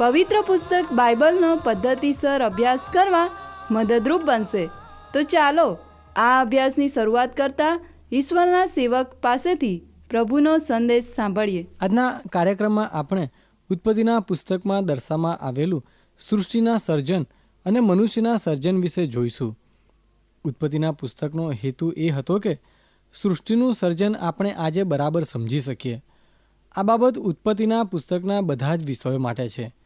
પવિત્ર પુસ્તક બાઇબલનો પદ્ધતિસર અભ્યાસ કરવા મદદરૂપ બનશે. તો ચાલો, આ અભ્યાસની શરૂઆત કરતા ઈશ્વરના સેવક પાસેથી પ્રભુનો સંદેશ સાંભળીએ. આજના કાર્યક્રમમાં આપણે ઉત્પત્તિના પુસ્તકમાં દર્શાવવામાં આવેલું સૃષ્ટિના સર્જન અને મનુષ્યના સર્જન વિશે જોઈશું. ઉત્પત્તિના પુસ્તકનો હેતુ એ હતો કે સૃષ્ટિનું સર્જન આપણે આજે બરાબર સમજી શકીએ. આ બાબત ઉત્પત્તિના પુસ્તકના બધા જ વિષયો માટે છે.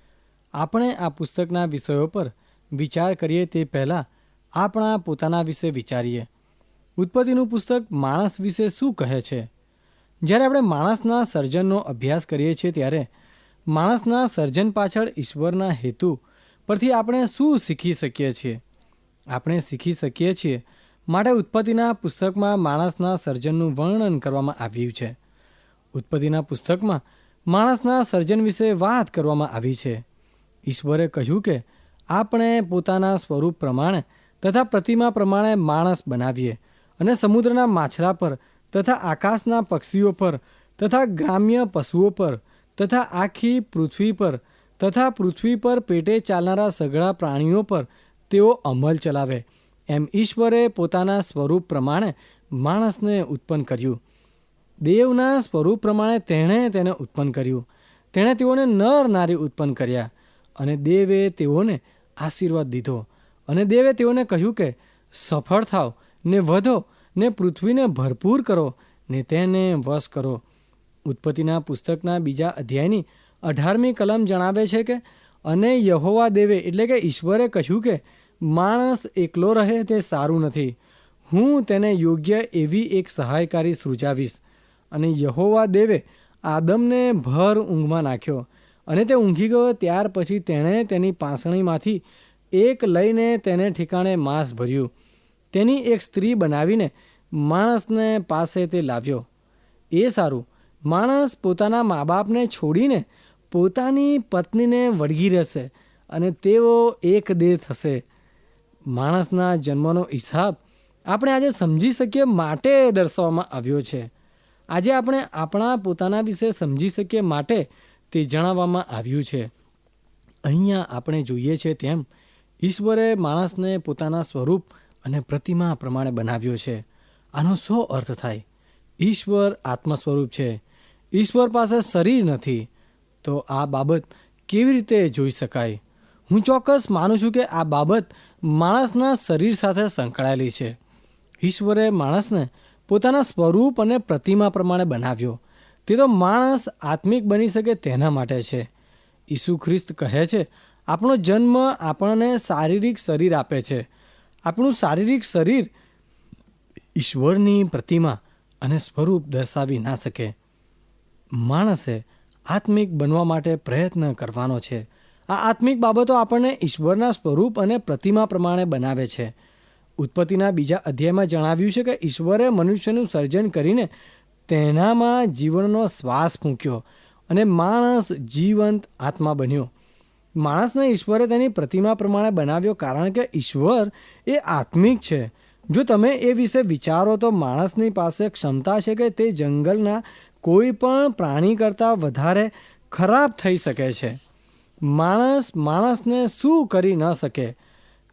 આપણે આ પુસ્તકના વિષયો પર વિચાર કરીએ તે પહેલાં આપણા પોતાના વિશે વિચારીએ. ઉત્પત્તિનું પુસ્તક માણસ વિશે શું કહે છે? જ્યારે આપણે માણસના સર્જનનો અભ્યાસ કરીએ છીએ ત્યારે માણસના સર્જન પાછળ ઈશ્વરના હેતુ પરથી આપણે શું શીખી શકીએ છીએ? આપણે શીખી શકીએ છીએ માટે ઉત્પત્તિના પુસ્તકમાં માણસના સર્જનનું વર્ણન કરવામાં આવ્યું છે. ઉત્પત્તિના પુસ્તકમાં માણસના સર્જન વિશે વાત કરવામાં આવી છે. ઈશ્વરે કહ્યું કે, આપણે પોતાના સ્વરૂપ પ્રમાણે તથા પ્રતિમા પ્રમાણે માણસ બનાવીએ અને સમુદ્રના માછલા પર તથા આકાશના પક્ષીઓ પર તથા ગ્રામ્ય પશુઓ પર તથા આખી પૃથ્વી પર તથા પૃથ્વી પર પેટે ચાલનારા સઘળા પ્રાણીઓ પર તેઓ અમલ ચલાવે. એમ ઈશ્વરે પોતાના સ્વરૂપ પ્રમાણે માણસને ઉત્પન્ન કર્યું. દેવના સ્વરૂપ પ્રમાણે તેણે તેને ઉત્પન્ન કર્યું. તેણે તેઓને નર નારી ઉત્પન્ન કર્યા. અને દેવે તેઓને આશીર્વાદ દીધો. અને દેવે તેઓને કહ્યું કે, સફળ થાવ, ને વધો, ને પૃથ્વીને ભરપૂર કરો, ને તેને વશ કરો. ઉત્પત્તિના પુસ્તકના બીજા અધ્યાયની અઢારમી કલમ જણાવે છે કે, અને યહોવા દેવે એટલે કે ઈશ્વરે કહ્યું કે, માણસ એકલો રહે તે સારું નથી. હું તેને યોગ્ય એવી એક સહાયકારી સૃજાવીશ અને યહોવા દેવે આદમને ભર ઊંઘમાં નાખ્યો. અને તે ઊંઘી ગયો ત્યાર પછી તેણે તેની પાંસણીમાંથી એક લઈને તેને ઠેકાણે માંસ ભર્યું. તેની એક સ્ત્રી બનાવીને માણસને પાસે તે લાવ્યો. એ સારું, માણસ પોતાના મા બાપને છોડીને પોતાની પત્નીને વળગી રહેશે અને તેઓ એક દેહ થશે. માણસના જન્મનો હિસાબ આપણે આજે સમજી શકીએ માટે દર્શાવવામાં આવ્યો છે. આજે આપણે આપણા પોતાના વિશે સમજી શકીએ માટે તે જણાવવામાં આવ્યું છે. અહીંયા આપણે જોઈએ છે તેમ, ઈશ્વરે માણસને પોતાના સ્વરૂપ અને પ્રતિમા પ્રમાણે બનાવ્યો છે. આનો શો અર્થ થાય? ઈશ્વર આત્મ સ્વરૂપ છે. ઈશ્વર પાસે શરીર નથી. તો આ બાબત કેવી રીતે જોઈ શકાય? હું ચોક્કસ માનું છું કે આ બાબત માણસના શરીર સાથે સંકળાયેલી છે. ઈશ્વરે માણસને પોતાના સ્વરૂપ અને પ્રતિમા પ્રમાણે બનાવ્યો. તે તો માણસ આત્મિક બની શકે તેના માટે છે. ઈસુ ખ્રિસ્ત કહે છે, આપણો જન્મ આપણને શારીરિક શરીર આપે છે. આપણું શારીરિક શરીર ઈશ્વરની પ્રતિમા અને સ્વરૂપ દર્શાવી ના શકે. માણસે આત્મિક બનવા માટે પ્રયત્ન કરવાનો છે. આ આત્મિક બાબતો આપણને ઈશ્વરના સ્વરૂપ અને પ્રતિમા પ્રમાણે બનાવે છે. ઉત્પત્તિના બીજા અધ્યાયમાં જણાવ્યું છે કે ઈશ્વરે મનુષ્યનું સર્જન કરીને તેનામાં જીવનનો શ્વાસ ફૂંક્યો અને માણસ જીવંત આત્મા બન્યો. માણસને ઈશ્વરે તેની પ્રતિમા પ્રમાણે બનાવ્યો કારણ કે ઈશ્વર એ આત્મિક છે. જો તમે એ વિશે વિચારો તો માણસની પાસે ક્ષમતા છે કે તે જંગલના કોઈ પણ પ્રાણી કરતાં વધારે ખરાબ થઈ શકે છે. માણસ માણસને શું કરી ન શકે?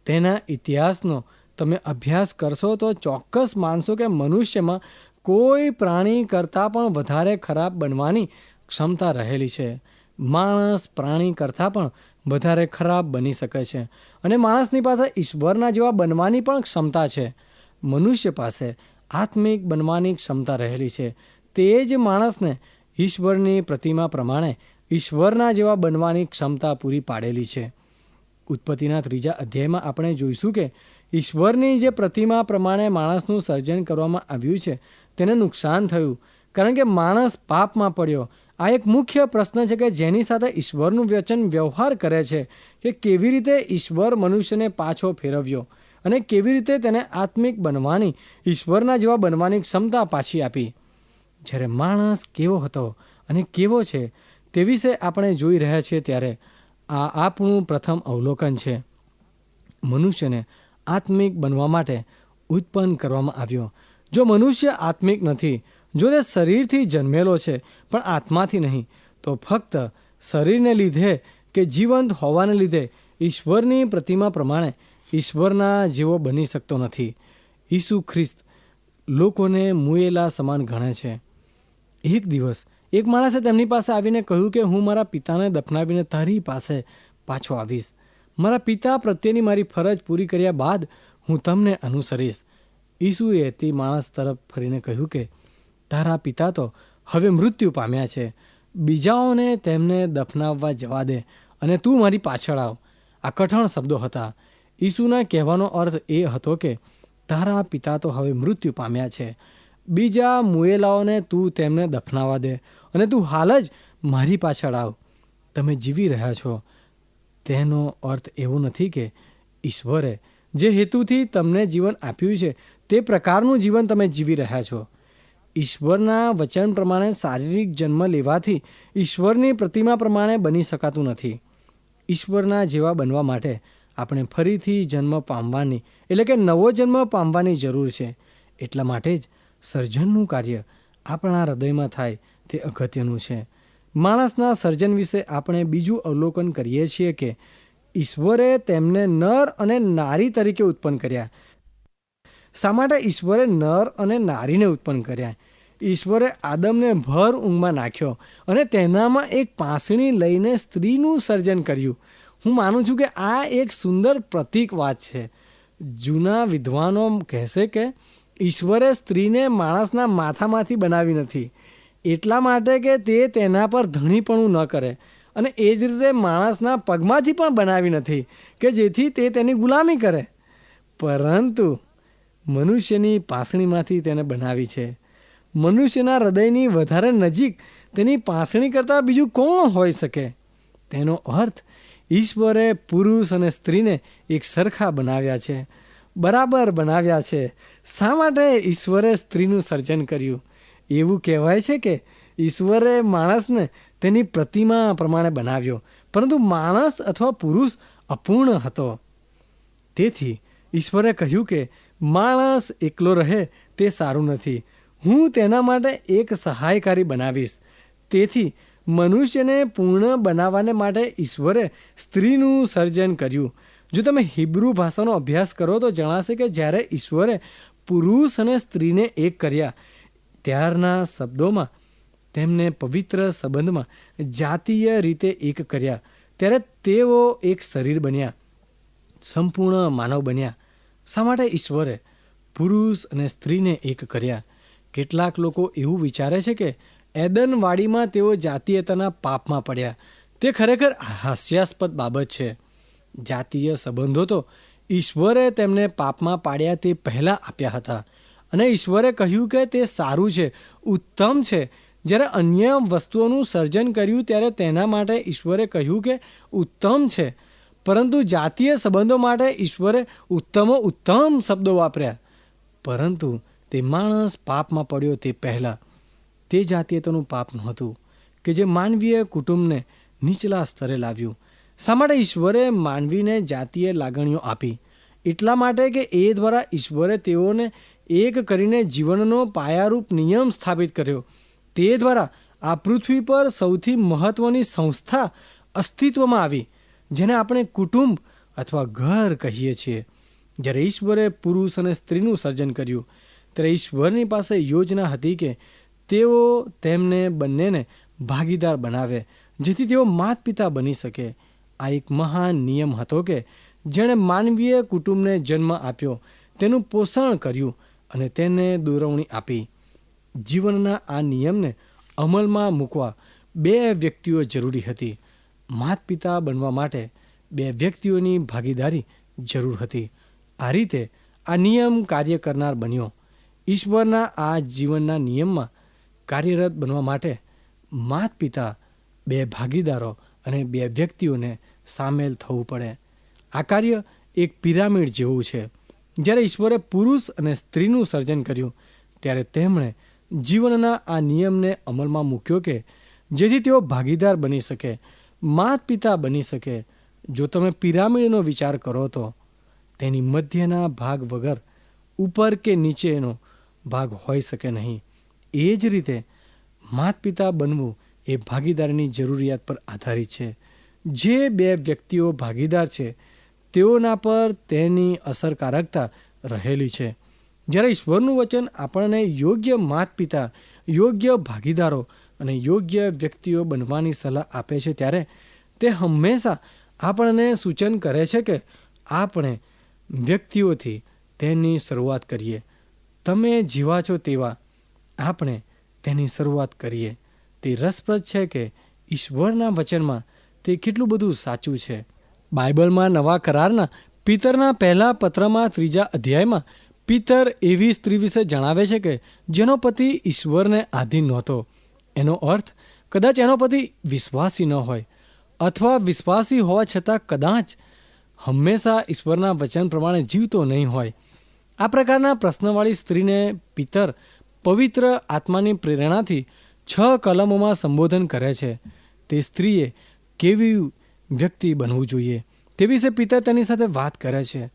તેના ઇતિહાસનો તમે અભ્યાસ કરશો તો ચોક્કસ માનશો કે મનુષ્યમાં કોઈ પ્રાણી કરતાં પણ વધારે ખરાબ બનવાની ક્ષમતા રહેલી છે. માણસ પ્રાણી કરતાં પણ વધારે ખરાબ બની શકે છે અને માણસની પાસે ઈશ્વરના જેવા બનવાની પણ ક્ષમતા છે. મનુષ્ય પાસે આત્મિક બનવાની ક્ષમતા રહેલી છે. તે જ માણસને ઈશ્વરની પ્રતિમા પ્રમાણે ઈશ્વરના જેવા બનવાની ક્ષમતા પૂરી પાડેલી છે. ઉત્પત્તિના ત્રીજા અધ્યાયમાં આપણે જોઈશું કે ઈશ્વરની જે પ્રતિમા પ્રમાણે માણસનું સર્જન કરવામાં આવ્યું છે તેને નુકસાન થયું. કારણ કે માણસ પાપમાં પડ્યો. આ એક મુખ્ય પ્રશ્ન છે કે જેની સાથે ઈશ્વરનું વચન વ્યવહાર કરે છે કે કેવી રીતે ઈશ્વર મનુષ્યને પાછો ફેરવ્યો અને કેવી રીતે તેને આત્મિક બનવાની, ઈશ્વરના જેવા બનવાની ક્ષમતા પાછી આપી. જ્યારે માણસ કેવો હતો અને કેવો છે તે વિશે આપણે જોઈ રહ્યા છીએ ત્યારે આ આપણું પ્રથમ અવલોકન છે. મનુષ્યને આત્મિક બનવા માટે ઉત્પન્ન કરવામાં આવ્યો. જો મનુષ્ય આત્મિક નથી, જો તે શરીરથી જન્મેલો છે, પણ આત્માથી નહીં, તો ફક્ત શરીરને લીધે કે જીવંત હોવાને લીધે ઈશ્વરની પ્રતિમા પ્રમાણે ઈશ્વરના જેવો બની શકતો નથી. ઈસુ ખ્રિસ્ત લોકોને મુએલા સમાન ગણે છે. એક દિવસ એક માણસે તેમની પાસે આવીને કહ્યું કે, હું મારા પિતાને દફનાવીને તારી પાસે પાછો આવીશ. મારા પિતા પ્રત્યેની મારી ફરજ પૂરી કર્યા બાદ હું તમને અનુસરીશ. ઈસુએ તે માણસ તરફ ફરીને કહ્યું કે, તારા પિતા તો હવે મૃત્યુ પામ્યા છે. બીજાઓને તેમને દફનાવવા જવા દે અને તું મારી પાછળ આવ. આ કઠણ શબ્દો હતા. ઈસુના કહેવાનો અર્થ એ હતો કે, તારા પિતા તો હવે મૃત્યુ પામ્યા છે. બીજા મુએલાઓને તું તેમને દફનાવા દે અને તું હાલ જ મારી પાછળ આવ. તમે જીવી રહ્યા છો. તેનો અર્થ એવો નથી કે, ઈશ્વરે, જે હેતુથી તમને જીવન આપ્યું છે તે પ્રકારનું જીવન તમે જીવી રહ્યા છો. ઈશ્વરના વચન પ્રમાણે શારીરિક જન્મ લેવાથી ઈશ્વરની પ્રતિમા પ્રમાણે બની શકાતું નથી. ઈશ્વરના જેવા બનવા માટે આપણે ફરીથી જન્મ પામવાની, એટલે કે નવો જન્મ પામવાની જરૂર છે. એટલા માટે જ સર્જનનું કાર્ય આપણા હૃદયમાં થાય તે અગત્યનું છે. માણસના સર્જન વિશે આપણે બીજું અવલોકન કરીએ છીએ કે ઈશ્વરે તેમને નર અને નારી તરીકે ઉત્પન્ન કર્યા. શા માટે ઈશ્વરે નર અને નારીને ઉત્પન્ન કર્યા? ઈશ્વરે આદમને ભર ઊંઘમાં નાખ્યો અને તેનામાં એક પાંસણી લઈને સ્ત્રીનું સર્જન કર્યું. હું માનું છું કે આ એક સુંદર પ્રતીક વાત છે. જૂના વિદ્વાનો કહેશે કે ઈશ્વરે સ્ત્રીને માણસના માથામાંથી બનાવી નથી. એટલા માટે કે તે તેના પર ધણીપણું ન કરે અને એ જ રીતે માણસના પગમાંથી પણ બનાવી નથી કે જેથી તે તેની ગુલામી કરે. પરંતુ મનુષ્યની પાસણીમાંથી તેને બનાવી છે. મનુષ્યના હૃદયની વધારે નજીક તેની પાસણી કરતાં બીજું કોણ હોઈ શકે? તેનો અર્થ, ઈશ્વરે પુરુષ અને સ્ત્રીને એક સરખા બનાવ્યા છે. બરાબર બનાવ્યા છે. શા માટે ઈશ્વરે સ્ત્રીનું સર્જન કર્યું? એવું કહેવાય છે કે ઈશ્વરે માણસને તેની પ્રતિમા પ્રમાણે બનાવ્યો, પરંતુ માણસ અથવા પુરુષ અપૂર્ણ હતો. તેથી ઈશ્વરે કહ્યું કે માણસ એકલો રહે તે સારું નથી. હું તેના માટે એક સહાયકારી બનાવીશ. તેથી મનુષ્યને પૂર્ણ બનાવવાને માટે ઈશ્વરે સ્ત્રીનું સર્જન કર્યું. જો તમે હિબ્રુ ભાષાનો અભ્યાસ કરો તો જણાશે કે જ્યારે ઈશ્વરે પુરુષ અને સ્ત્રીને એક કર્યા, ત્યારના શબ્દોમાં, તેમને પવિત્ર સંબંધમાં જાતીય રીતે એક કર્યા, ત્યારે તેઓ એક શરીર બન્યા, સંપૂર્ણ માનવ બન્યા. શા માટે ઈશ્વરે પુરુષ અને સ્ત્રીને એક કર્યા. કેટલાક લોકો એવું વિચારે છે કે એદનવાડીમાં તેઓ જાતીયતાના પાપમાં પડ્યા. તે ખરેખર હાસ્યાસ્પદ બાબત છે. જાતીય સંબંધો તો ઈશ્વરે તેમને પાપમાં પાડ્યા તે પહેલાં આપ્યા હતા. અને ઈશ્વરે કહ્યું કે તે સારું છે, ઉત્તમ છે. જ્યારે અન્ય વસ્તુઓનું સર્જન કર્યું ત્યારે તેના માટે ઈશ્વરે કહ્યું કે ઉત્તમ છે. પરંતુ જાતીય સંબંધો માટે ઈશ્વરે ઉત્તમો ઉત્તમ શબ્દો વાપર્યા. પરંતુ તે માણસ પાપમાં પડ્યો તે પહેલાં. તે જાતીયતાનું પાપ નહોતું કે જે માનવીય કુટુંબને નીચલા સ્તરે લાવ્યું. શા માટે ઈશ્વરે માનવીને જાતીય લાગણીઓ આપી? એટલા માટે કે એ દ્વારા ઈશ્વરે તેઓને એક કરીને જીવનનો પાયારૂપ નિયમ સ્થાપિત કર્યો. તે દ્વારા આ પૃથ્વી પર સૌથી મહત્ત્વની સંસ્થા અસ્તિત્વમાં આવી. જેને આપણે કુટુંબ અથવા ઘર કહીએ છીએ. જ્યારે ઈશ્વરે પુરુષ અને સ્ત્રીનું સર્જન કર્યું, ત્યારે ઈશ્વરની પાસે યોજના હતી કે તેઓ તેમને બંનેને ભાગીદાર બનાવે, જેથી તેઓ માત પિતા બની શકે. આ એક મહાન નિયમ હતો કે જેણે માનવીય કુટુંબને જન્મ આપ્યો, તેનું પોષણ કર્યું અને તેને દોરવણી આપી. જીવનના આ નિયમને અમલમાં મૂકવા બે વ્યક્તિઓ જરૂરી હતી. માત પિતા બનવા માટે બે વ્યક્તિઓની ભાગીદારી જરૂર હતી. આ રીતે આ નિયમ કાર્ય કરનાર બન્યો. ઈશ્વરના આ જીવનના નિયમમાં કાર્યરત બનવા માટે માત પિતા બે ભાગીદારો અને બે વ્યક્તિઓને સામેલ થવું પડે. આ કાર્ય એક પિરામિડ જેવું છે. જ્યારે ઈશ્વરે પુરુષ અને સ્ત્રીનું સર્જન કર્યું, ત્યારે તેમણે જીવનના આ નિયમને અમલમાં મૂક્યો કે જેથી તેઓ ભાગીદાર બની શકે. માત પિતા બની શકે. જો તમે પિરામિડનો વિચાર કરો તો તેની મધ્યના ભાગ વગર ઉપર કે નીચેનો ભાગ હોઈ શકે નહીં. એ જ રીતે માત પિતા બનવું એ ભાગીદારીની જરૂરિયાત પર આધારિત છે. જે બે વ્યક્તિઓ ભાગીદાર છે, તેઓના પર તેની અસરકારકતા રહેલી છે. જ્યારે ઈશ્વરનું વચન આપણને યોગ્ય માત પિતા યોગ્ય ભાગીદારો અને યોગ્ય વ્યક્તિઓ બનવાની સલાહ આપે છે ત્યારે તે હંમેશા આપણને સૂચન કરે છે કે આપણે વ્યક્તિઓથી તેની શરૂઆત કરીએ. તમે જીવા છો તેવા આપણે તેની શરૂઆત કરીએ. તે રસપ્રદ છે કે ઈશ્વરના વચનમાં તે કેટલું બધું સાચું છે. બાઇબલમાં નવા કરારના પિતરના પહેલા પત્રમાં ત્રીજા અધ્યાયમાં પિતર એવી સ્ત્રી વિશે જણાવે છે કે જેનો પતિ ઈશ્વરને આધીન નહોતો. એનો અર્થ, કદાચ એનો પતિ વિશ્વાસી ન હોય, અથવા વિશ્વાસી હોવા છતાં કદાચ હંમેશા ઈશ્વરના વચન પ્રમાણે જીવતો નહીં હોય. આ પ્રકારના પ્રશ્નવાળી સ્ત્રીને પિતર પવિત્ર આત્માની પ્રેરણાથી છ કલમોમાં સંબોધન કરે છે. તે સ્ત્રીએ કેવી વ્યક્તિ બનવું જોઈએ? તે વિશે પિતર તેની સાથે વાત કરે છે.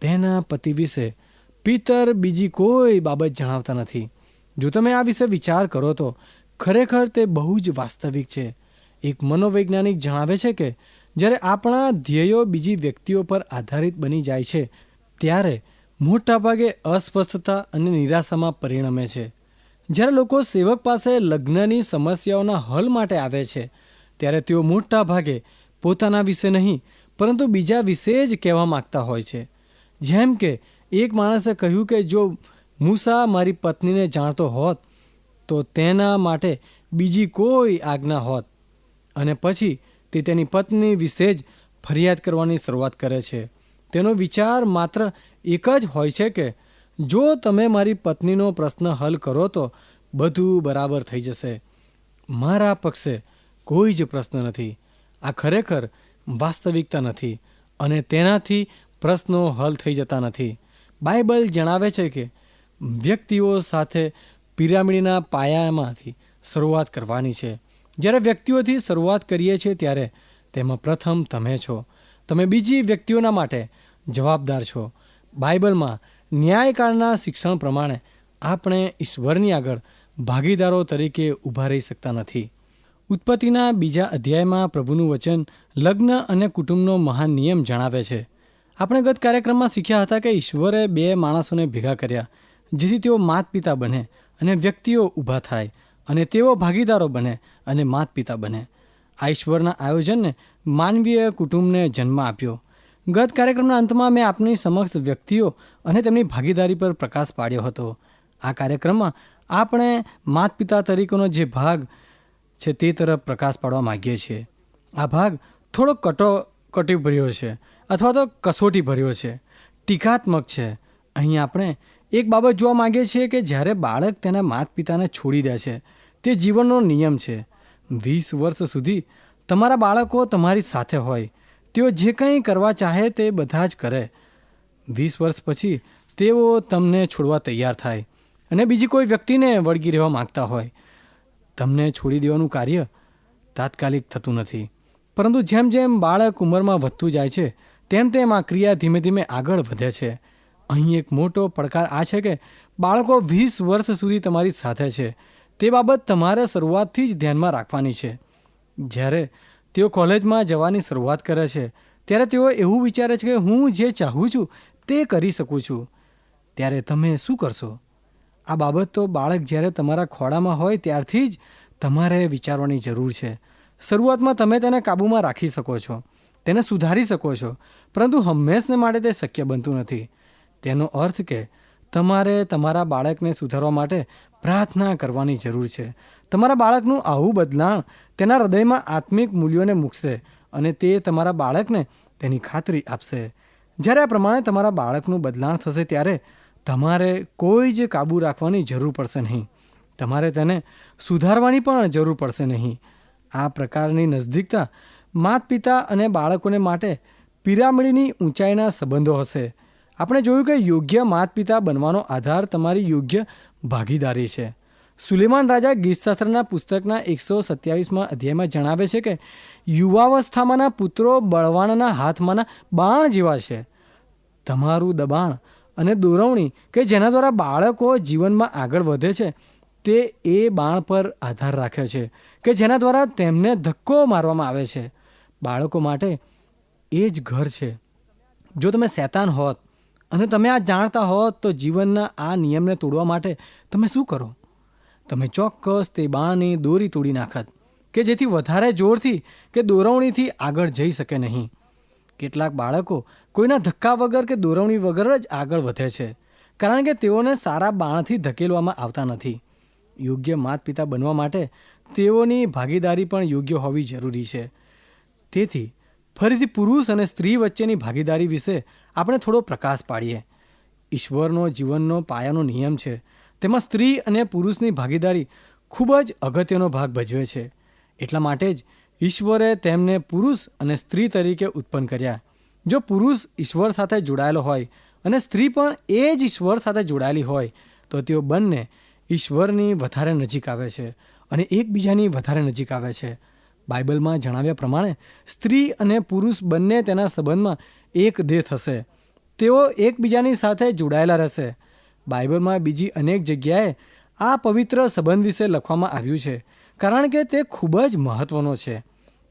તેના પતિ વિશે પિતર બીજી કોઈ બાબત જણાવતા નથી. જો તમે આ વિશે વિચાર કરો તો ખરેખર તે બહુ જ વાસ્તવિક છે. એક મનોવૈજ્ઞાનિક જણાવે છે કે, જ્યારે આપણા ધ્યેયો બીજી વ્યક્તિઓ પર આધારિત બની જાય છે, ત્યારે મોટાભાગે અસ્વસ્થતા અને નિરાશામાં પરિણમે છે. જ્યારે લોકો સેવક પાસે લગ્નની સમસ્યાઓના હલ માટે આવે છે, ત્યારે તેઓ મોટા ભાગે પોતાના વિશે નહીં, પરંતુ બીજા વિશે જ કહેવા માગતા હોય છે. જેમ કે, એક માણસે કહ્યું કે, જો મૂસા મારી પત્નીને જાણતો હોત તો તેના માટે બીજી કોઈ આજ્ઞા હોત. અને પછી તે તેની પત્ની વિશે જ ફરિયાદ કરવાની શરૂઆત કરે છે. તેનો વિચાર માત્ર એક જ હોય છે કે, જો તમે મારી પત્નીનો પ્રશ્ન હલ કરો તો બધું બરાબર થઈ જશે. મારા પક્ષે કોઈ જ પ્રશ્ન નથી. આ ખરેખર વાસ્તવિકતા નથી અને તેનાથી પ્રશ્નો હલ થઈ જતા નથી. બાઇબલ જણાવે છે કે વ્યક્તિઓ સાથે પિરામિડના પાયામાંથી શરૂઆત કરવાની છે. જ્યારે વ્યક્તિઓથી શરૂઆત કરીએ છીએ ત્યારે તેમાં પ્રથમ તમે છો. તમે બીજી વ્યક્તિઓના માટે જવાબદાર છો. બાઇબલમાં ન્યાયકાળના શિક્ષણ પ્રમાણે આપણે ઈશ્વરની આગળ ભાગીદારો તરીકે ઊભા રહી શકતા નથી. ઉત્પત્તિના બીજા અધ્યાયમાં પ્રભુનું વચન લગ્ન અને કુટુંબનો મહાન નિયમ જણાવે છે. આપણે ગત કાર્યક્રમમાં શીખ્યા હતા કે ઈશ્વરે બે માણસોને ભેગા કર્યા, જેથી તેઓ માત પિતા બને અને વ્યક્તિઓ ઊભા થાય અને તેઓ ભાગીદારો બને અને માત પિતા બને. આ ઈશ્વરના આયોજનને માનવીય કુટુંબને જન્મ આપ્યો. ગત કાર્યક્રમના અંતમાં મેં આપની સમક્ષ વ્યક્તિઓ અને તેમની ભાગીદારી પર પ્રકાશ પાડ્યો હતો. આ કાર્યક્રમમાં આપણે માત પિતા તરીકેનો જે ભાગ છે તે તરફ પ્રકાશ પાડવા માગીએ છીએ. આ ભાગ થોડો કટો કટી ભર્યો છે અથવા તો કસોટી ભર્યો છે. ટીકાત્મક છે. અહીં આપણે એક બાબત જોવા માગે છે કે જ્યારે બાળક તેના માત પિતાને છોડી દે છે, તે જીવનનો નિયમ છે. વીસ વર્ષ સુધી તમારા બાળકો તમારી સાથે હોય, તેઓ જે કંઈ કરવા ચાહે તે બધા જ કરે. વીસ વર્ષ પછી તેઓ તમને છોડવા તૈયાર થાય અને બીજી કોઈ વ્યક્તિને વળગી રહેવા માગતા હોય. તમને છોડી દેવાનું કાર્ય તાત્કાલિક થતું નથી. પરંતુ જેમ જેમ બાળક ઉંમરમાં વધતું જાય છે, તેમ તેમ આ ક્રિયા ધીમે ધીમે આગળ વધે છે. અહીં એક મોટો પડકાર આ છે કે બાળકો વીસ વર્ષ સુધી તમારી સાથે છે. તે બાબત તમારે શરૂઆતથી જ ધ્યાનમાં રાખવાની છે. જ્યારે તેઓ કોલેજમાં જવાની શરૂઆત કરે છે, ત્યારે તેઓ એવું વિચારે છે કે હું જે ચાહું છું તે કરી શકું છું. ત્યારે તમે શું કરશો? આ બાબત તો બાળક જ્યારે તમારા ખોળામાં હોય ત્યારથી જ તમારે વિચારવાની જરૂર છે. શરૂઆતમાં તમે તેને કાબૂમાં રાખી શકો છો, તેને સુધારી શકો છો, પરંતુ હંમેશને માટે તે શક્ય બનતું નથી. તેનો અર્થ કે તમારે તમારા બાળકને સુધારવા માટે પ્રાર્થના કરવાની જરૂર છે. તમારા બાળકનું આવું બદલાણ તેના હૃદયમાં આત્મિક મૂલ્યોને મૂકશે અને તે તમારા બાળકને તેની ખાતરી આપશે. જ્યારે આ પ્રમાણે તમારા બાળકનું બદલાણ થશે ત્યારે તમારે કોઈ જ કાબૂ રાખવાની જરૂર પડશે નહીં. તમારે તેને સુધારવાની પણ જરૂર પડશે નહીં. આ પ્રકારની નજદીકતા માત પિતા અને બાળકોને માટે પિરામિડની ઊંચાઈના સંબંધો હશે. આપણે જોયું કે યોગ્ય માત પિતા બનવાનો આધાર તમારી યોગ્ય ભાગીદારી છે. સુલેમાન રાજા ગીતશાસ્ત્રના પુસ્તકના એકસો સત્યાવીસમાં અધ્યાયમાં જણાવે છે કે, યુવાવસ્થામાંના પુત્રો બળવાનના હાથમાંના બાણ જેવા છે. તમારું દબાણ અને દોરવણી કે જેના દ્વારા બાળકો જીવનમાં આગળ વધે છે, તે એ બાણ પર આધાર રાખે છે કે જેના દ્વારા તેમને ધક્કો મારવામાં આવે છે. બાળકો માટે એ જ ઘર છે. જો તમે શેતાન હોત અને તમે આ જાણતા હો તો જીવનના આ નિયમને તોડવા માટે તમે શું કરો? તમે ચોક્કસ તે બાણની દોરી તોડી નાખત, કે જેથી વધારે જોરથી કે દોરવણીથી આગળ જઈ શકે નહીં. કેટલાક બાળકો કોઈના ધક્કા વગર કે દોરવણી વગર જ આગળ વધે છે, કારણ કે તેઓને સારા બાણથી ધકેલવામાં આવતા નથી. યોગ્ય માત પિતા બનવા માટે તેઓની ભાગીદારી પણ યોગ્ય હોવી જરૂરી છે. તેથી ફરીથી પુરુષ અને સ્ત્રી વચ્ચેની ભાગીદારી વિશે આપણે થોડો પ્રકાશ પાડીએ. ઈશ્વરનો, જીવનનો પાયાનો નિયમ છે. તેમાં સ્ત્રી અને પુરુષની ભાગીદારી ખૂબ જ અગત્યનો ભાગ ભજવે છે. એટલા માટે જ ઈશ્વરે તેમને પુરુષ અને સ્ત્રી તરીકે ઉત્પન્ન કર્યા. જો પુરુષ ઈશ્વર સાથે જોડાયેલો હોય અને સ્ત્રી પણ એ જ ઈશ્વર સાથે જોડાયેલી હોય, તો તેઓ બંને ઈશ્વરની વધારે નજીક આવે છે અને એકબીજાની વધારે નજીક આવે છે. બાઇબલમાં જણાવ્યા પ્રમાણે સ્ત્રી અને પુરુષ બંને તેના સંબંધમાં એક દેહ થશે. તેઓ એકબીજાની સાથે જોડાયેલા રહેશે. બાઇબલમાં બીજી અનેક જગ્યાએ આ પવિત્ર સંબંધ વિશે લખવામાં આવ્યું છે, કારણ કે તે ખૂબ જ મહત્વનો છે.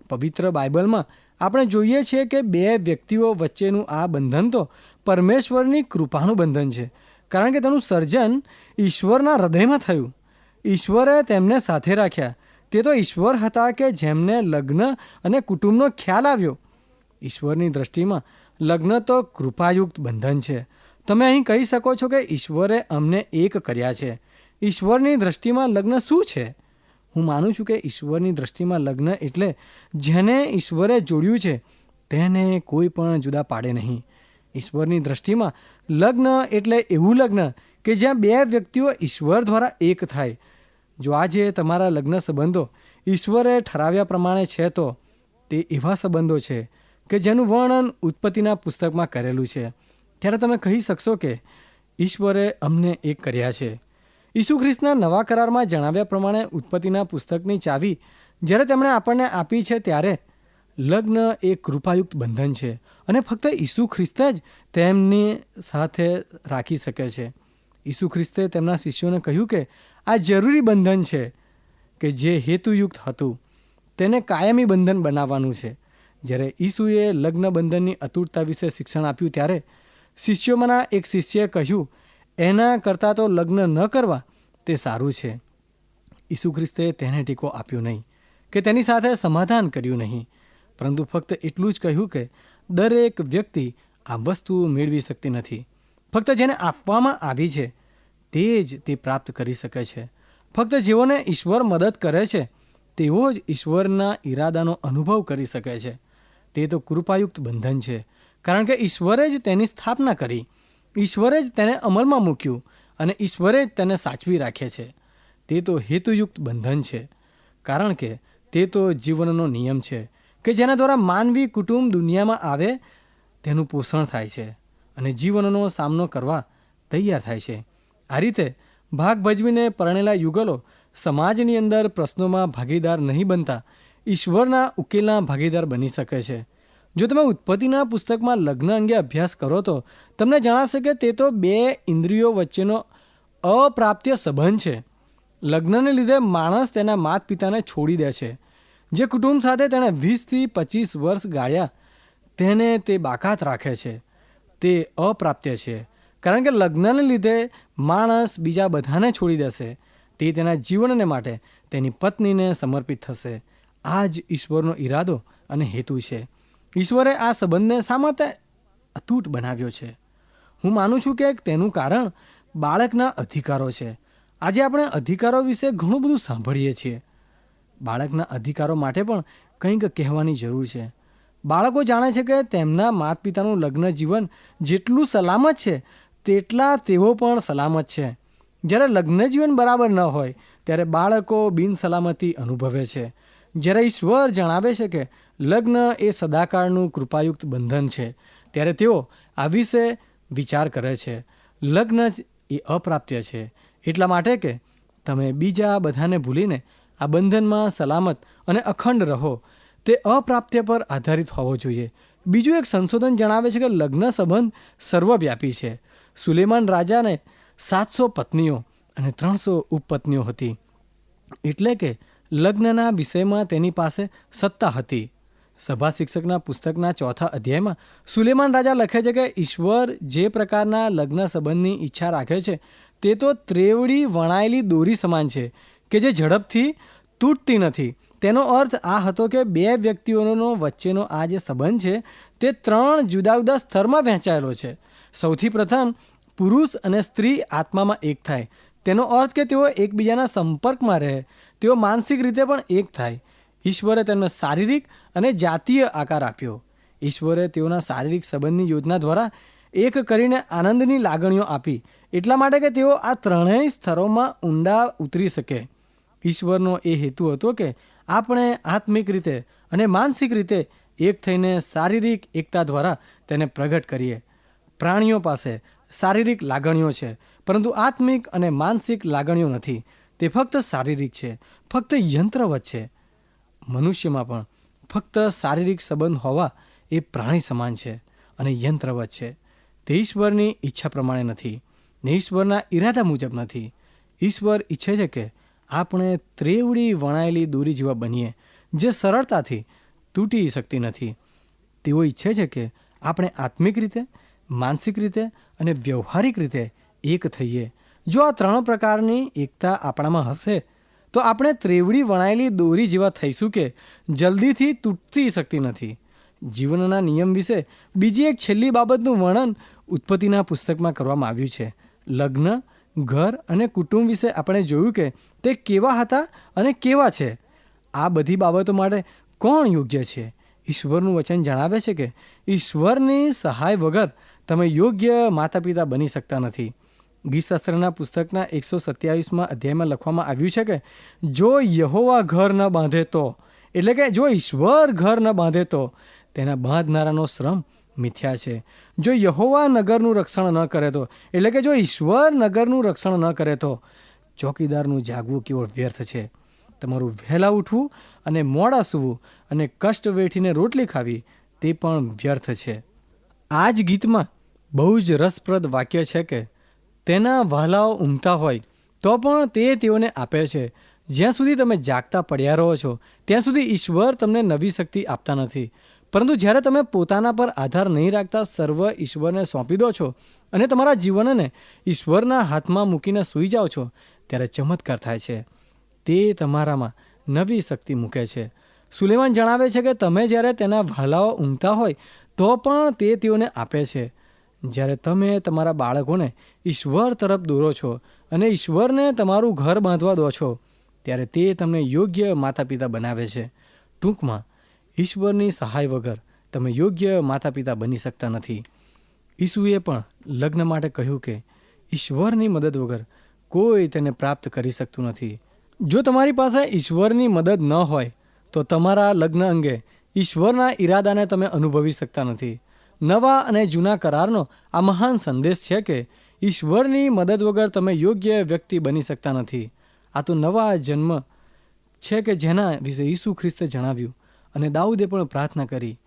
પવિત્ર બાઇબલમાં આપણે જોઈએ છીએ કે બે વ્યક્તિઓ વચ્ચેનું આ બંધન તો પરમેશ્વરની કૃપાનું બંધન છે, કારણ કે તેનું સર્જન ઈશ્વરના હૃદયમાં થયું. ઈશ્વરે તેમને સાથે રાખ્યા. તે તો ઈશ્વર હતા કે જેમને લગ્ન અને કુટુંબનો ખ્યાલ આવ્યો. ઈશ્વરની દ્રષ્ટિમાં લગ્ન તો કૃપાયુક્ત બંધન છે. તમે અહીં કહી શકો છો કે ઈશ્વરે અમને એક કર્યા છે. ઈશ્વરની દ્રષ્ટિમાં લગ્ન શું છે? હું માનું છું કે ઈશ્વરની દ્રષ્ટિમાં લગ્ન એટલે જેને ઈશ્વરે જોડ્યું છે, તેને કોઈ પણ જુદા પાડે નહીં. ઈશ્વરની દ્રષ્ટિમાં લગ્ન એટલે એવું લગ્ન કે જ્યાં બે વ્યક્તિઓ ઈશ્વર દ્વારા એક થાય. જો આજે તમારા લગ્ન સંબંધો ઈશ્વરે ઠરાવ્યા પ્રમાણે છે તો તે એવા સંબંધો છે કે જેનું વર્ણન ઉત્પત્તિના પુસ્તકમાં કરેલું છે. ત્યારે તમે કહી શકશો કે ઈશ્વરે અમને એક કર્યા છે. ઈસુ ખ્રિસ્તના નવા કરારમાં જણાવ્યા પ્રમાણે ઉત્પત્તિના પુસ્તકની ચાવી જ્યારે તેમણે આપણને આપી છે ત્યારે લગ્ન એ કૃપાયુક્ત બંધન છે અને ફક્ત ઈસુ ખ્રિસ્ત જ તેમની સાથે રાખી શકે છે. ઈસુ ખ્રિસ્તે તેમના શિષ્યોને કહ્યું કે આ જરૂરી બંધન છે કે જે હેતુયુક્ત હતું. તેને કાયમી બંધન બનાવવાનું છે. જ્યારે ઈસુએ લગ્ન બંધનની અતુરતા વિશે શિક્ષણ આપ્યું ત્યારે શિષ્યોમાંના એક શિષ્યએ કહ્યું, એના કરતાં તો લગ્ન ન કરવા, તે સારું છે. ઈસુ ખ્રિસ્તે તેને ટેકો આપ્યો નહીં, કે તેની સાથે સમાધાન કર્યું નહીં. પરંતુ ફક્ત એટલું જ કહ્યું કે દરેક વ્યક્તિ આ વસ્તુ મેળવી શકતી નથી. ફક્ત જેને આપવામાં આવી છે, તે જ તે પ્રાપ્ત કરી શકે છે. ફક્ત જેઓને ઈશ્વર મદદ કરે છે, તેઓ જ ઈશ્વરના ઈરાદાનો અનુભવ કરી શકે છે. તે તો કૃપાયુક્ત બંધન છે. કારણ કે ઈશ્વરે જ તેની સ્થાપના કરી. ઈશ્વરે જ તેને અમલમાં મૂક્યું અને ઈશ્વરે જ તેને સાચવી રાખે છે. તે તો હેતુયુક્ત બંધન છે. કારણ કે તે તો જીવનનો નિયમ છે કે જેના દ્વારા માનવી કુટુંબ દુનિયામાં આવે તેનું પોષણ થાય છે અને જીવનનો સામનો કરવા તૈયાર થાય છે. આ રીતે ભાગ ભજવીને પરણેલા યુગલો સમાજની અંદર પ્રશ્નોમાં ભાગીદાર નહીં બનતા ઈશ્વરના ઉકેલના ભાગીદાર બની શકે છે. જો તમે ઉત્પત્તિના પુસ્તકમાં લગ્ન અંગે અભ્યાસ કરો તો તમને જણાશે કે તે તો બે ઇન્દ્રિયો વચ્ચેનો અપ્રાપ્ય સંબંધ છે. લગ્નને લીધે માણસ તેના માત પિતાને છોડી દે છે. જે કુટુંબ સાથે તેણે વીસથી પચીસ વર્ષ ગાળ્યા, તેને તે બાકાત રાખે છે. તે અપ્રાપ્ય છે. કારણ કે લગ્નને લીધે માણસ બીજા બધાને છોડી દેશે. તે તેના જીવનને માટે તેની પત્નીને સમર્પિત થશે. આ જ ઈશ્વરનો ઈરાદો અને હેતુ છે. ઈશ્વરે આ સંબંધને શા માટે અતૂટ બનાવ્યો છે? હું માનું છું કે તેનું કારણ બાળકના અધિકારો છે. આજે આપણે અધિકારો વિશે ઘણું બધું સાંભળીએ છીએ. બાળકના અધિકારો માટે પણ કંઈક કહેવાની જરૂર છે. બાળકો જાણે છે કે તેમના માતા પિતાનું લગ્ન જીવન જેટલું સલામત છે, તેટલા તેઓ પણ સલામત છે. જ્યારે લગ્ન જીવન બરાબર ન હોય, ત્યારે બાળકો બિનસલામતી અનુભવે છે. જ્યારે ઈશ્વર જણાવે છે કે લગ્ન એ સદાકાળનું કૃપાયુક્ત બંધન છે, ત્યારે તેઓ આ વિશે વિચાર કરે છે. લગ્ન જ એ અપ્રાપ્ય છે. એટલા માટે કે તમે બીજા બધાને ભૂલીને આ બંધનમાં સલામત અને અખંડ રહો. તે અપ્રાપ્ય પર આધારિત હોવો જોઈએ. બીજું એક સંશોધન જણાવે છે કે લગ્ન સંબંધ સર્વવ્યાપી છે. સુલેમાન રાજાને સાતસો પત્નીઓ અને ત્રણસો ઉપપત્નીઓ હતી. એટલે કે લગ્નના વિષયમાં તેની પાસે સત્તા હતી. સભા શિક્ષકના પુસ્તકના ચોથા અધ્યાયમાં સુલેમાન રાજા લખે છે કે ઈશ્વર જે પ્રકારના લગ્ન સંબંધની ઈચ્છા રાખે છે, તે તો ત્રેવડી વણાયેલી દોરી સમાન છે, કે જે ઝડપથી તૂટતી નથી. તેનો અર્થ આ હતો કે બે વ્યક્તિઓનો વચ્ચેનો આ જે સંબંધ છે, તે ત્રણ જુદા જુદા સ્તરમાં વહેંચાયેલો છે. સૌથી પ્રથમ પુરુષ અને સ્ત્રી આત્મામાં એક થાય. તેનો અર્થ કે તેઓ એકબીજાના સંપર્કમાં રહે, તેઓ માનસિક રીતે પણ એક થાય. ઈશ્વરે તેમને શારીરિક અને જાતીય આકાર આપ્યો. ઈશ્વરે તેઓના શારીરિક સંબંધની યોજના દ્વારા એક કરીને આનંદની લાગણીઓ આપી, એટલા માટે કે તેઓ આ ત્રણેય સ્તરોમાં ઊંડા ઉતરી શકે. ઈશ્વરનો એ હેતુ હતો કે આપણે આત્મિક રીતે અને માનસિક રીતે એક થઈને શારીરિક એકતા દ્વારા તેને પ્રગટ કરીએ. પ્રાણીઓ પાસે શારીરિક લાગણીઓ છે. પરંતુ આત્મિક અને માનસિક લાગણીઓ નથી. તે ફક્ત શારીરિક છે. ફક્ત યંત્રવત છે. મનુષ્યમાં પણ ફક્ત શારીરિક સંબંધ હોવા એ પ્રાણી સમાન છે અને યંત્રવત છે. તે ઈશ્વરની ઈચ્છા પ્રમાણે નથી. ને ઈશ્વરના ઈરાદા મુજબ નથી. ઈશ્વર ઈચ્છે છે કે આપણે ત્રેવડી વણાયેલી દોરી જેવા બનીએ, જે સરળતાથી તૂટી શકતી નથી. તેઓ ઈચ્છે છે કે આપણે આત્મિક રીતે, માનસિક રીતે અને વ્યવહારિક રીતે એક થઈએ. જો આ ત્રણ પ્રકારની એકતા આપણામાં હશે, તો આપણે ત્રેવડી વણાયેલી દોરી જેવા થઈશું કે જલ્દીથી તૂટતી શકતી નથી. જીવનના નિયમ વિશે બીજી એક છેલ્લી બાબતનું વર્ણન ઉત્પત્તિના પુસ્તકમાં કરવામાં આવ્યું છે. લગ્ન, ઘર અને કુટુંબ વિશે આપણે જોયું કે તે કેવા હતા અને કેવા છે. આ બધી બાબતો માટે કોણ યોગ્ય છે? ઈશ્વરનું વચન જણાવે છે કે ઈશ્વરની સહાય વગર તમે યોગ્ય માતા પિતા બની શકતા નથી. ગીતશાસ્ત્રના પુસ્તકના એકસો સત્યાવીસમાં અધ્યાયમાં લખવામાં આવ્યું છે કે, જો યહોવા ઘર ન બાંધે તો, એટલે કે, જો ઈશ્વર ઘર ન બાંધે તો, તેના બાંધનારાનો શ્રમ મિથ્યા છે. જો યહોવા નગરનું રક્ષણ ન કરે તો, એટલે કે, જો ઈશ્વર નગરનું રક્ષણ ન કરે તો, ચોકીદારનું જાગવું કેવળ વ્યર્થ છે. તમારું વહેલા ઉઠવું અને મોડા સૂવું અને કષ્ટ વેઠીને રોટલી ખાવી, તે પણ વ્યર્થ છે. આ જ ગીતમાં બહુ જ રસપ્રદ વાક્ય છે કે તેના વહાલાઓ ઊંઘતા હોય, તો પણ તે તેઓને આપે છે. જ્યાં સુધી તમે જાગતા પડ્યા રહો છો, ત્યાં સુધી ઈશ્વર તમને નવી શક્તિ આપતા નથી. પરંતુ જ્યારે તમે પોતાના પર આધાર નહીં રાખતા સર્વ ઈશ્વરને સોંપી દો છો અને તમારા જીવનને ઈશ્વરના હાથમાં મૂકીને સૂઈ જાઓ છો, ત્યારે ચમત્કાર થાય છે. તે તમારામાં નવી શક્તિ મૂકે છે. સુલેમાન જણાવે છે કે તમે જ્યારે તેના વહાલાઓ ઊંઘતા હોય, તો પણ તે તેઓને આપે છે. જ્યારે તમે તમારા બાળકોને ઈશ્વર તરફ દોરો છો અને ઈશ્વરને તમારું ઘર બાંધવા દો છો, ત્યારે તે તમને યોગ્ય માતા પિતા બનાવે છે. ટૂંકમાં, ઈશ્વરની સહાય વગર તમે યોગ્ય માતા પિતા બની શકતા નથી. ઈસુએ પણ લગ્ન માટે કહ્યું કે, ઈશ્વરની મદદ વગર કોઈ તેને પ્રાપ્ત કરી શકતું નથી. જો તમારી પાસે ઈશ્વરની મદદ ન હોય, તો તમારા લગ્ન અંગે ઈશ્વરના ઈરાદાને તમે અનુભવી શકતા નથી. નવા અને જૂના કરારનો આ મહાન સંદેશ છે કે ઈશ્વરની મદદ વગર તમે યોગ્ય વ્યક્તિ બની શકતા નથી. આ તો નવા જન્મ છે કે જેના વિશે ઈસુ ખ્રિસ્તે જણાવ્યું અને દાઉદે પણ પ્રાર્થના કરી.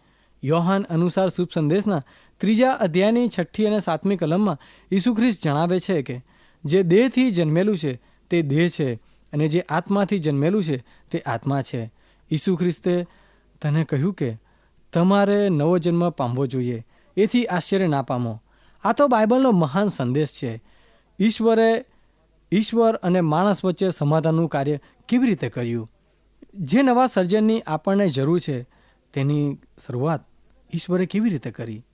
યોહાન અનુસાર શુભ સંદેશના ત્રીજા અધ્યાયની છઠ્ઠી અને સાતમી કલમમાં ઈસુ ખ્રિસ્ત જણાવે છે કે જે દેહથી જન્મેલું છે તે દેહ છે અને જે આત્માથી જન્મેલું છે તે આત્મા છે. ઈસુ ખ્રિસ્તે તને કહ્યું કે તમારે નવો જન્મ પામવો જોઈએ. એથી આશ્ચર્ય ના પામો. આ તો બાઇબલનો મહાન સંદેશ છે. ઈશ્વરે ઈશ્વર અને માણસ વચ્ચે સમાધાનનું કાર્ય કેવી રીતે કર્યું? જે નવા સર્જનની આપણને જરૂર છે, તેની શરૂઆત ઈશ્વરે કેવી રીતે કરી?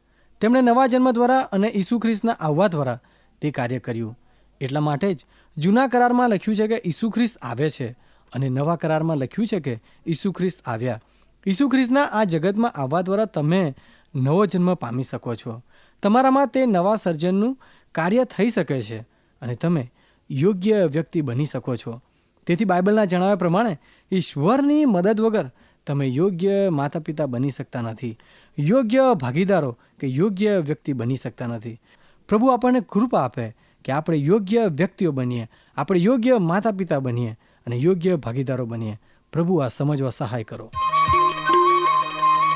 તેમણે નવા જન્મ દ્વારા અને ઈસુ ખ્રિસ્તના આવવા દ્વારા તે કાર્ય કર્યું. એટલા માટે જ જૂના કરારમાં લખ્યું છે કે ઈસુ ખ્રિસ્ત આવે છે અને નવા કરારમાં લખ્યું છે કે ઈસુ ખ્રિસ્ત આવ્યા. ઈસુ ખ્રિસ્તના આ જગતમાં આવવા દ્વારા તમે નવો જન્મ પામી શકો છો. તમારામાં તે નવા સર્જનનું કાર્ય થઈ શકે છે અને તમે યોગ્ય વ્યક્તિ બની શકો છો. તેથી બાઇબલના જણાવ્યા પ્રમાણે ઈશ્વરની મદદ વગર તમે યોગ્ય માતા પિતા બની શકતા નથી. યોગ્ય ભાગીદારો કે યોગ્ય વ્યક્તિ બની શકતા નથી. પ્રભુ આપણને કૃપા આપે કે આપણે યોગ્ય વ્યક્તિઓ બનીએ, આપણે યોગ્ય માતા પિતા બનીએ અને યોગ્ય ભાગીદારો બનીએ. પ્રભુ આ સમજવા સહાય કરો.